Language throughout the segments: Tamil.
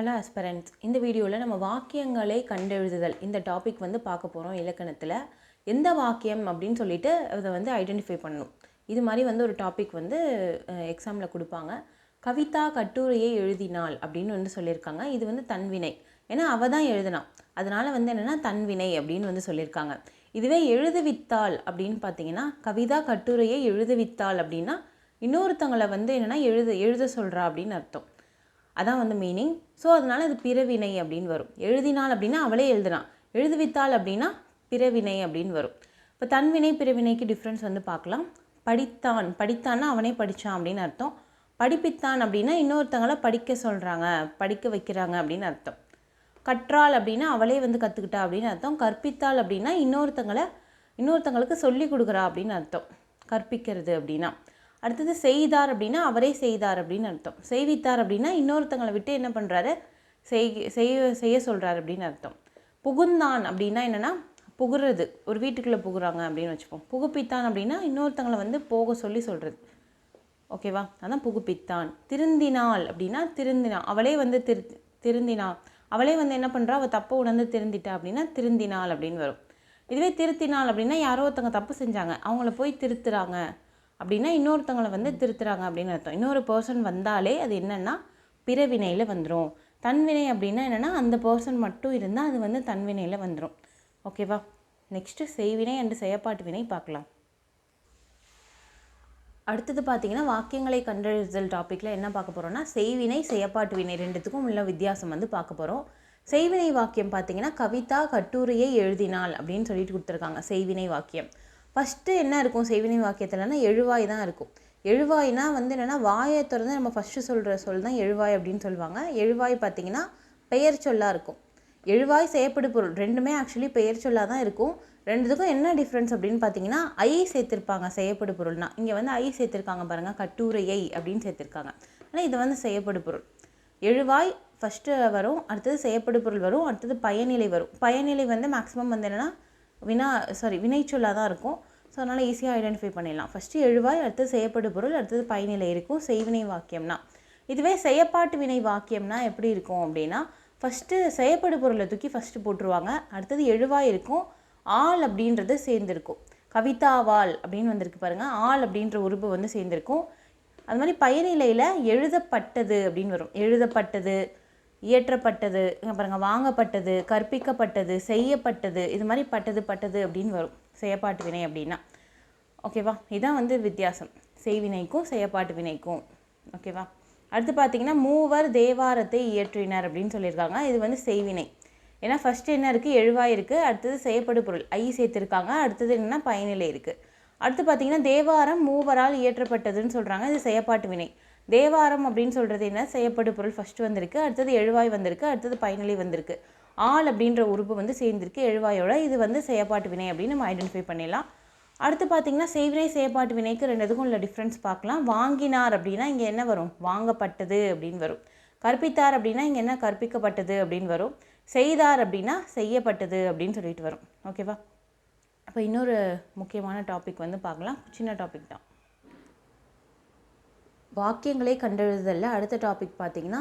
ஹலோ அஸ்பரன்ஸ் இந்த வீடியோவில் நம்ம வாக்கியங்களை கண்டெழுதுதல் இந்த டாபிக் வந்து பார்க்க போகிறோம் இலக்கணத்தில். எந்த வாக்கியம் அப்படின்னு சொல்லிட்டு அதை வந்து ஐடென்டிஃபை பண்ணணும். இது மாதிரி வந்து ஒரு டாபிக் வந்து எக்ஸாமில் கொடுப்பாங்க. கவிதா கட்டுரையை எழுதினாள் அப்படின்னு வந்து சொல்லியிருக்காங்க. இது வந்து தன்வினை ஏன்னா அவள் தான் எழுதினான் அதனால் வந்து என்னென்னா தன்வினை அப்படின்னு வந்து சொல்லியிருக்காங்க. இதுவே எழுதுவித்தாள் அப்படின்னு பார்த்தீங்கன்னா கவிதா கட்டுரையை எழுதுவித்தாள் அப்படின்னா இன்னொருத்தங்களை வந்து என்னென்னா எழுத எழுத சொல்கிறா அப்படின்னு அர்த்தம். அதான் வந்து மீனிங் ஸோ அதனால் அது பிறவினை அப்படின்னு வரும். எழுதினாள் அப்படின்னா அவளே எழுதினான் எழுதுவித்தாள் அப்படின்னா பிறவினை அப்படின்னு வரும். இப்போ தன்வினை பிறவினைக்கு டிஃப்ரென்ஸ் வந்து பார்க்கலாம். படித்தான். படித்தான்னா அவனே படித்தான் அப்படின்னு அர்த்தம். படிப்பித்தான் அப்படின்னா இன்னொருத்தங்களை படிக்க சொல்கிறாங்க படிக்க வைக்கிறாங்க அப்படின்னு அர்த்தம். கற்றாள் அப்படின்னா அவளே வந்து கற்றுக்கிட்டா அப்படின்னு அர்த்தம். கற்பித்தாள் அப்படின்னா இன்னொருத்தங்களை இன்னொருத்தங்களுக்கு சொல்லி கொடுக்குறா அப்படின்னு அர்த்தம். கற்பிக்கிறது அப்படின்னா. அடுத்தது செய்தார் அப்படின்னா அவரே செய்தார் அப்படின்னு அர்த்தம். செய்வித்தார் அப்படின்னா இன்னொருத்தங்களை விட்டு என்ன பண்ணுறாரு செய் செய்ய செய்ய சொல்கிறார் அப்படின்னு அர்த்தம். புகுந்தான் அப்படின்னா என்னென்னா புகுறது. ஒரு வீட்டுக்குள்ளே புகுறாங்க அப்படின்னு வச்சுப்போம். புகுப்பித்தான் அப்படின்னா இன்னொருத்தங்களை வந்து போக சொல்லி சொல்கிறது ஓகேவா அதான் புகுப்பித்தான். திருந்தினாள் அப்படின்னா திருந்தினா அவளே வந்து திரு திருந்தினாள் அவளே வந்து என்ன பண்ணுறா அவள் தப்பை உணர்ந்து திருந்திட்டா அப்படின்னா திருந்தினாள் அப்படின்னு வரும். இதுவே திருத்தினாள் அப்படின்னா யாரோ ஒருத்தவங்க தப்பு செஞ்சாங்க. அவங்கள போய் திருத்துறாங்க. அப்படின்னா இன்னொருத்தவங்களை வந்து திருத்துறாங்க அப்படின்னு அர்த்தம். இன்னொரு பர்சன் வந்தாலே அது என்னென்னா பிறவினையில் வந்துடும் தன்வினை அப்படின்னா என்னென்னா அந்த பர்சன் மட்டும் இருந்தால் அது வந்து தன்வினையில் வந்துடும் ஓகேவா நெக்ஸ்ட்டு செய்வினை அண்டு செயப்பாட்டு வினை பார்க்கலாம். அடுத்தது பார்த்தீங்கன்னா வாக்கியங்களை கண்டறிதல் டாப்பிக்கில் என்ன பார்க்க போகிறோம்னா செய்வினை செயப்பாட்டு வினை ரெண்டுத்துக்கும் உள்ள வித்தியாசம் வந்து பார்க்க போகிறோம் செய்வினை வாக்கியம் பார்த்தீங்கன்னா கவிதா கட்டுரையை எழுதினாள் அப்படின்னு சொல்லிட்டு கொடுத்துருக்காங்க. செய்வினை வாக்கியம். ஃபஸ்ட்டு என்ன இருக்கும் செய்வினை வாக்கியத்தில்னா எழுவாய் தான் இருக்கும். எழுவாய்னா வந்து என்னென்னா வாயை திறந்து நம்ம ஃபஸ்ட்டு சொல்கிற சொல் தான் எழுவாய் அப்படின்னு சொல்லுவாங்க. எழுவாய் பார்த்தீங்கன்னா பெயர் சொல்லாக இருக்கும். எழுவாய் செய்யப்படு பொருள் ரெண்டுமே ஆக்சுவலி பெயர் சொல்லாக தான் இருக்கும். ரெண்டுத்துக்கும் என்ன டிஃப்ரென்ஸ் அப்படின்னு பார்த்தீங்கன்னா ஐ சேர்த்துருப்பாங்க செய்யப்படு பொருள்னா. இங்கே வந்து ஐ சேர்த்துருக்காங்க பாருங்கள் கட்டுரையை அப்படின்னு சேர்த்துருக்காங்க. ஆனால் இது வந்து செய்யப்படு பொருள். எழுவாய் ஃபஸ்ட்டு வரும் அடுத்தது செய்யப்படு பொருள் வரும் அடுத்தது பயனிலை வரும். பயனிலை வந்து மேக்ஸிமம் வந்து என்னென்னா வினா சாரி வினைச்சொல்லாக தான் இருக்கும். ஸோ அதனால் ஈஸியாக ஐடென்டிஃபை பண்ணிடலாம். ஃபஸ்ட்டு எழுவாய் அடுத்தது செய்யப்படு பொருள் அடுத்தது பயனிலை இருக்கும். செய்வினை வாக்கியம்னா. இதுவே செயப்பாட்டு வினை வாக்கியம்னா எப்படி இருக்கும் அப்படின்னா ஃபஸ்ட்டு செய்யப்படு பொருளை தூக்கி ஃபஸ்ட்டு போட்டுருவாங்க. அடுத்தது எழுவாய் இருக்கும். ஆள் அப்படின்றது சேர்ந்துருக்கும். கவிதாவால் அப்படின்னு வந்திருக்கு பாருங்கள் ஆள் அப்படின்ற உறுப்பு வந்து சேர்ந்துருக்கும். அது மாதிரி பயனிலையில் எழுதப்பட்டது அப்படின்னு வரும். எழுதப்பட்டது இயற்றப்பட்டது பாருங்க பாருங்கள் வாங்கப்பட்டது கற்பிக்கப்பட்டது செய்யப்பட்டது இது மாதிரி பட்டது பட்டது அப்படின்னு வரும். செயப்பாட்டு வினை அப்படின்னா. ஓகேவா இதுதான் வந்து வித்தியாசம். செய்வினைக்கும் செயற்பாட்டு வினைக்கும். ஓகேவா அடுத்து பார்த்தீங்கன்னா மூவர் தேவாரத்தை இயற்றினர் அப்படின்னு சொல்லியிருக்காங்க. இது வந்து செய்வினை. ஏன்னா ஃபஸ்ட்டு என்ன இருக்குது எழுவாய் இருக்குது அடுத்தது செய்யப்படு பொருள். ஐ சேர்த்துருக்காங்க. அடுத்தது என்னென்னா பயனிலை இருக்குது அடுத்து பார்த்தீங்கன்னா தேவாரம் மூவரால் இயற்றப்பட்டதுன்னு சொல்கிறாங்க இது செயற்பாட்டு வினை. தேவாரம் அப்படின்னு சொல்கிறது என்ன? செய்யப்படு பொருள் ஃபஸ்ட்டு வந்திருக்கு அடுத்தது எழுவாய் வந்திருக்கு அடுத்தது பயனிலை வந்திருக்கு. ஆள் அப்படின்ற உறுப்பு வந்து சேர்ந்திருக்கு. எழுவாயோட இது வந்து செயப்பாட்டு வினை அப்படின்னு நம்ம ஐடென்டிஃபை பண்ணிடலாம். அடுத்து பார்த்தீங்கன்னா செய்வினை செயப்பாட்டு வினைக்கு ரெண்டுத்துக்கும் உள்ள டிஃப்ரென்ஸ் பார்க்கலாம். வாங்கினார் அப்படின்னா இங்கே என்ன வரும்? வாங்கப்பட்டது அப்படின்னு வரும். கற்பித்தார் அப்படின்னா இங்கே என்ன? கற்பிக்கப்பட்டது அப்படின்னு வரும். செய்தார் அப்படின்னா செய்யப்பட்டது அப்படின்னு சொல்லிட்டு வரும். ஓகேவா அப்போ இன்னொரு முக்கியமான டாபிக் வந்து பார்க்கலாம். சின்ன டாபிக் தான். வாக்கியங்களை கண்டெழுதலில் அடுத்த டாபிக் பார்த்தீங்கன்னா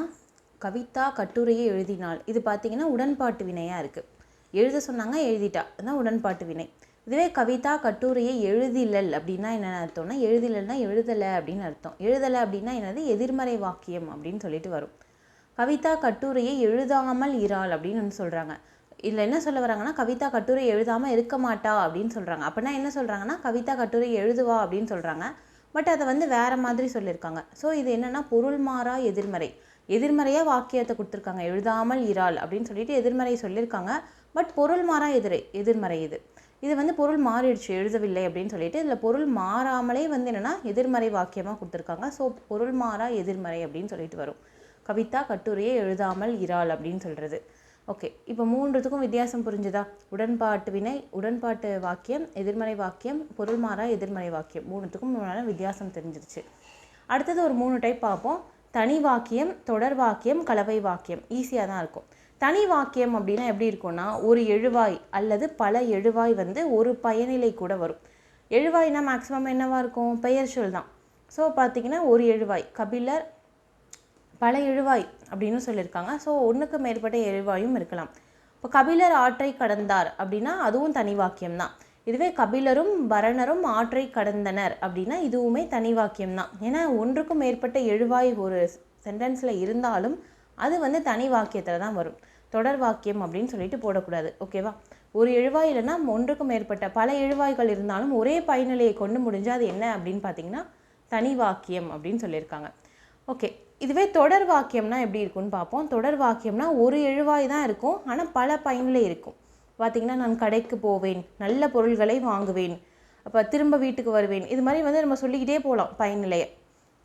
கவிதா கட்டுரையை எழுதினாள். இது பார்த்தீங்கன்னா உடன்பாட்டு வினையாக இருக்குது எழுத சொன்னாங்க எழுதிட்டா. அதுதான் உடன்பாட்டு வினை. இதுவே கவிதா கட்டுரையை எழுதிலல் அப்படின்னா என்ன அர்த்தம்னா எழுதிலல்னா எழுதலை அப்படின்னு அர்த்தம். எழுதலை அப்படின்னா என்னது? எதிர்மறை வாக்கியம் அப்படின்னு சொல்லிட்டு வரும். கவிதா கட்டுரையை எழுதாமல் இராள் அப்படின்னு சொல்கிறாங்க இதில் என்ன சொல்ல வராங்கன்னா கவிதா கட்டுரை எழுதாமல் இருக்க மாட்டா அப்படின்னு சொல்கிறாங்க அப்படின்னா என்ன சொல்கிறாங்கன்னா கவிதா கட்டுரை எழுதுவா அப்படின்னு சொல்கிறாங்க பட் அதை வந்து வேறு மாதிரி சொல்லியிருக்காங்க ஸோ இது என்னென்னா பொருள் மாறா எதிர்மறை. எதிர்மறையாக வாக்கியத்தை கொடுத்துருக்காங்க. எழுதாமல் இறால் அப்படின்னு சொல்லிட்டு எதிர்மறை சொல்லியிருக்காங்க பட் பொருள் மாறா எதிரை எதிர்மறை இது. இது வந்து பொருள் மாறிடுச்சு எழுதவில்லை அப்படின்னு சொல்லிட்டு இதில் பொருள் மாறாமலே வந்து என்னென்னா எதிர்மறை வாக்கியமாக கொடுத்துருக்காங்க. ஸோ பொருள் மாறா எதிர்மறை அப்படின்னு சொல்லிட்டு வரும். கவிதா கட்டுரையை எழுதாமல் இராள் அப்படின்னு சொல்கிறது ஓகே இப்போ மூன்றுத்துக்கும் வித்தியாசம் புரிஞ்சுதா? உடன்பாட்டு வினை உடன்பாட்டு வாக்கியம் எதிர்மறை வாக்கியம் பொருள் மாறா எதிர்மறை வாக்கியம். மூணுத்துக்கும் மூணான வித்தியாசம் தெரிஞ்சிருச்சு. அடுத்தது ஒரு மூணு டைப் பார்ப்போம். தனி வாக்கியம் தொடர் வாக்கியம் கலவை வாக்கியம். ஈஸியாக தான் இருக்கும். தனி வாக்கியம் அப்படின்னா எப்படி இருக்கும்னா ஒரு எழுவாய் அல்லது பல எழுவாய் வந்து ஒரு பயனிலை கூட வரும். எழுவாய்னா மேக்ஸிமம் என்னவாக இருக்கும்? பெயர் சொல் தான் ஸோ பார்த்திங்கன்னா ஒரு எழுவாய். கபிலர் பல எழுவாய் அப்படின்னு சொல்லியிருக்காங்க. ஸோ ஒன்றுக்கு மேற்பட்ட எழுவாயும் இருக்கலாம். இப்போ கபிலர் ஆற்றை கடந்தார் அப்படின்னா அதுவும் தனி வாக்கியம் தான் இதுவே கபிலரும் பரணரும் ஆற்றை கடந்தனர் அப்படின்னா இதுவுமே தனி வாக்கியம் தான் ஏன்னா ஒன்றுக்கும் மேற்பட்ட எழுவாய் ஒரு சென்டென்ஸில் இருந்தாலும் அது வந்து தனி வாக்கியத்தில் தான் வரும். தொடர் வாக்கியம் அப்படின்னு சொல்லிட்டு போடக்கூடாது. ஓகேவா ஒரு எழுவாய் இல்லைன்னா ஒன்றுக்கும் மேற்பட்ட பல எழுவாய்கள் இருந்தாலும் ஒரே பயனிலையை கொண்டு முடிஞ்சால் அது என்ன அப்படின்னு பார்த்தீங்கன்னா தனி வாக்கியம் அப்படின்னு சொல்லியிருக்காங்க. ஓகே இதுவே தொடர் வாக்கியம்னா எப்படி இருக்கும்னு பார்ப்போம். தொடர் வாக்கியம்னா ஒரு எழுவாய் தான் இருக்கும். ஆனால் பல பயனிலை இருக்கும். பார்த்திங்கன்னா நான் கடைக்கு போவேன் நல்ல பொருள்களை வாங்குவேன் அப்போ திரும்ப வீட்டுக்கு வருவேன். இது மாதிரி வந்து நம்ம சொல்லிக்கிட்டே போகலாம் பயனிலையை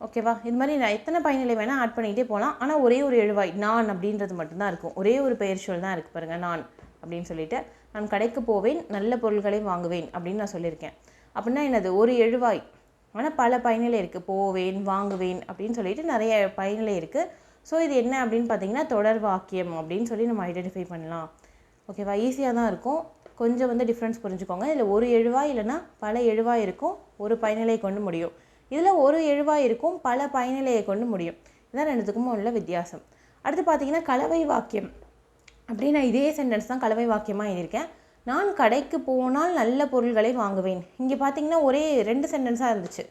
ஓகேவா இது மாதிரி நான் எத்தனை பயனிலை வேணால் ஆட் பண்ணிக்கிட்டே போகலாம் ஆனால் ஒரே ஒரு எழுவாய் நான் அப்படின்றது மட்டும்தான் இருக்கும். ஒரே ஒரு பெயர் சொல் தான் இருக்குது பாருங்கள் நான் அப்படின்னு சொல்லிட்டு. நான் கடைக்கு போவேன் நல்ல பொருள்களை வாங்குவேன் அப்படின்னு நான் சொல்லியிருக்கேன். அப்படின்னா என்னது? ஒரு எழுவாய். ஆனால் பல பயனிலை இருக்குது போவேன் வாங்குவேன் அப்படின்னு சொல்லிட்டு நிறைய பயனிலை இருக்குது ஸோ இது என்ன அப்படின்னு பார்த்தீங்கன்னா தொடர் வாக்கியம் அப்படின்னு சொல்லி நம்ம ஐடென்டிஃபை பண்ணலாம். ஓகேவா ஈஸியாக தான் இருக்கும். கொஞ்சம் வந்து டிஃப்ரென்ஸ் புரிஞ்சுக்கோங்க. இதில் ஒரு எழுவாய் இல்லைன்னா பல எழுவாய் இருக்கும். ஒரு பயனிலை கொண்டு முடியும். இதில் ஒரு எழுவாய் இருக்கும் பல பயனிலையை கொண்டு முடியும். இதான் ரெண்டுத்துக்கும் உள்ள வித்தியாசம். அடுத்து பார்த்தீங்கன்னா கலவை வாக்கியம். அப்படின்னு நான் இதே சென்டென்ஸ் தான் கலவை வாக்கியமாக எழுதியிருக்கேன். நான் கடைக்கு போனால் நல்ல பொருள்களை வாங்குவேன். இங்கே பார்த்தீங்கன்னா ஒரே ரெண்டு சென்டென்ஸாக இருந்துச்சு.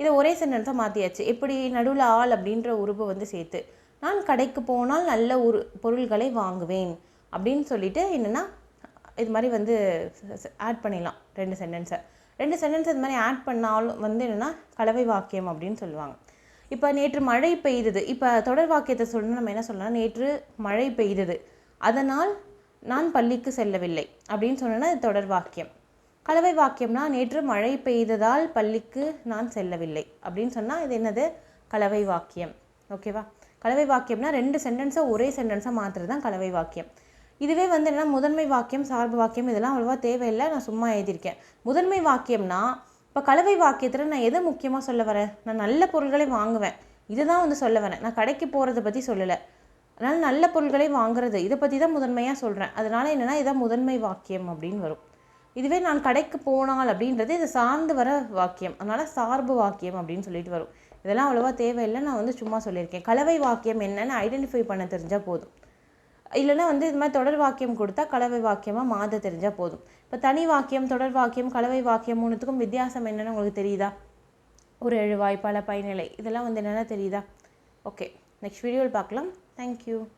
இதை ஒரே சென்டென்ஸாக மாற்றியாச்சு எப்படி நடுவில் ஆள் அப்படின்ற உருவை வந்து சேர்த்து நான் கடைக்கு போனால் நல்ல ஒரு பொருள்களை வாங்குவேன் அப்படின்னு சொல்லிட்டு என்னென்னா இது மாதிரி வந்து ஆட் பண்ணிடலாம். ரெண்டு சென்டென்ஸை ரெண்டு சென்டென்ஸ் இது மாதிரி ஆட் பண்ணாலும் வந்து என்னென்னா கலவை வாக்கியம் அப்படின்னு சொல்லுவாங்க. இப்போ நேற்று மழை பெய்தது. இப்போ தொடர் வாக்கியத்தை சொல்லணும். நம்ம என்ன சொல்லலாம் நேற்று மழை பெய்தது. அதனால் நான் பள்ளிக்கு செல்லவில்லை அப்படின்னு சொன்னேன்னா இது தொடர் வாக்கியம். கலவை வாக்கியம்னா நேற்று மழை பெய்ததால் பள்ளிக்கு நான் செல்லவில்லை அப்படின்னு சொன்னால் இது என்னது? கலவை வாக்கியம். ஓகேவா கலவை வாக்கியம்னா ரெண்டு சென்டென்ஸை ஒரே சென்டென்ஸாக மாற்றுறது தான் கலவை வாக்கியம். இதுவே வந்து என்ன முதன்மை வாக்கியம் சார்பு வாக்கியம் இதெல்லாம் அவ்வளோவா தேவையில்லை. நான் சும்மா எழுதியிருக்கேன். முதன்மை வாக்கியம்னா இப்போ கலவை வாக்கியத்தில் நான் எதை முக்கியமாக சொல்ல வரேன்? நான் நல்ல பொருள்களை வாங்குவேன். இதுதான் வந்து சொல்ல வரேன். நான் கடைக்கு போகிறத பற்றி சொல்லலை. அதனால் நல்ல பொருள்களை வாங்குறது. இதை பற்றி தான் முதன்மையாக சொல்கிறேன் அதனால் என்னென்னா இதான் முதன்மை வாக்கியம் அப்படின்னு வரும். இதுவே நான் கடைக்கு போனால் அப்படின்றது இது சார்ந்து வர வாக்கியம். அதனால் சார்பு வாக்கியம் அப்படின்னு சொல்லிட்டு வரும். இதெல்லாம் அவ்வளோவா தேவையில்லை. நான் வந்து சும்மா சொல்லியிருக்கேன். கலவை வாக்கியம் என்னன்னு ஐடென்டிஃபை பண்ண தெரிஞ்சால் போதும். இல்லைன்னா வந்து இது மாதிரி தொடர் வாக்கியம் கொடுத்தா கலவை வாக்கியமாக மாத தெரிஞ்சால் போதும். இப்போ தனி வாக்கியம் தொடர் வாக்கியம் கலவை வாக்கியம் மூணுத்துக்கும் வித்தியாசம் என்னென்னு உங்களுக்கு தெரியுதா? ஒரு எழுவாய் பல பயனிலை இதெல்லாம் வந்து என்னென்ன தெரியுதா? ஓகே நெக்ஸ்ட் வீடியோவில் பார்க்கலாம். Thank you.